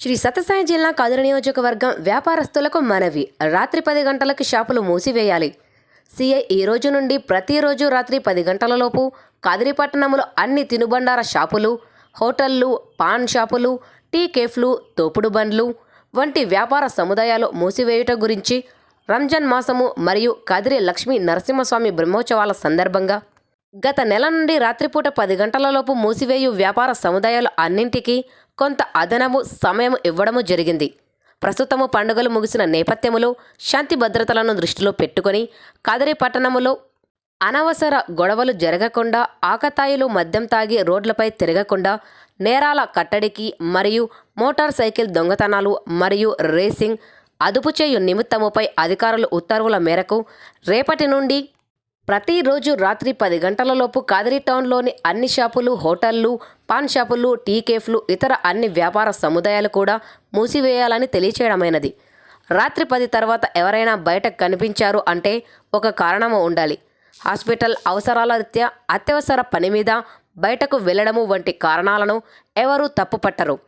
శ్రీ సత్యసాయి జిల్లా కదిరి నియోజకవర్గం వ్యాపారస్తులకు మనవి. రాత్రి పది గంటలకు షాపులు మూసివేయాలి. సిఐ ఈ రోజు నుండి ప్రతిరోజు రాత్రి పది గంటలలోపు కదిరి పట్టణంలో అన్ని తినుబండార షాపులు హోటళ్ళు పాన్ షాపులు టీ కేఫ్లు తోపుడు బండ్లు వంటి వ్యాపార సముదాయాలు మూసివేయుట గురించి రంజాన్ మాసము మరియు కదిరి లక్ష్మీ నరసింహస్వామి బ్రహ్మోత్సవాల సందర్భంగా గత నెల నుండి రాత్రిపూట పది గంటలలోపు మూసివేయు వ్యాపార సముదాయాలు అన్నింటికీ కొంత అదనము సమయం ఇవ్వడము జరిగింది. ప్రస్తుతము పండుగలు ముగిసిన నేపథ్యములో శాంతి భద్రతలను దృష్టిలో పెట్టుకొని కదరి పట్టణములో అనవసర గొడవలు జరగకుండా ఆకతాయిలు మద్యం తాగి రోడ్లపై తిరగకుండా నేరాల కట్టడికి మరియు మోటార్ సైకిల్ దొంగతనాలు మరియు రేసింగ్ అదుపు చేయు నిమిత్తముపై అధికారుల ఉత్తర్వుల మేరకు రేపటి నుండి ప్రతిరోజు రాత్రి పది గంటలలోపు కాదిరి టౌన్లోని అన్ని షాపులు హోటళ్ళు పాన్ షాపులు టీ కేఫ్లు ఇతర అన్ని వ్యాపార సముదాయాలు కూడా మూసివేయాలని తెలియచేయడమైనది. రాత్రి పది తర్వాత ఎవరైనా బయట కనిపించారు అంటే ఒక కారణము ఉండాలి. హాస్పిటల్ అవసరాల రీత్యా అత్యవసర పని మీద బయటకు వెళ్ళడము వంటి కారణాలను ఎవరూ తప్పుపట్టరు.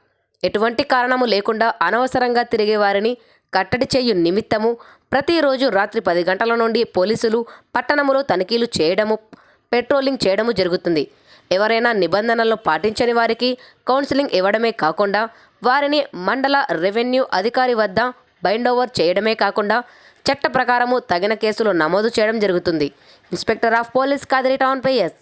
ఎటువంటి కారణము లేకుండా అనవసరంగా తిరిగే వారిని కట్టడి చేయు నిమిత్తము ప్రతిరోజు రాత్రి పది గంటల నుండి పోలీసులు పట్టణములో తనిఖీలు చేయడము పెట్రోలింగ్ చేయడము జరుగుతుంది. ఎవరైనా నిబంధనలు పాటించని వారికి కౌన్సిలింగ్ ఇవ్వడమే కాకుండా వారిని మండల రెవెన్యూ అధికారి వద్ద బైండ్ ఓవర్ చేయడమే కాకుండా చట్ట ప్రకారము తగిన కేసులు నమోదు చేయడం జరుగుతుంది. Inspector of police Kadiri town pi yes.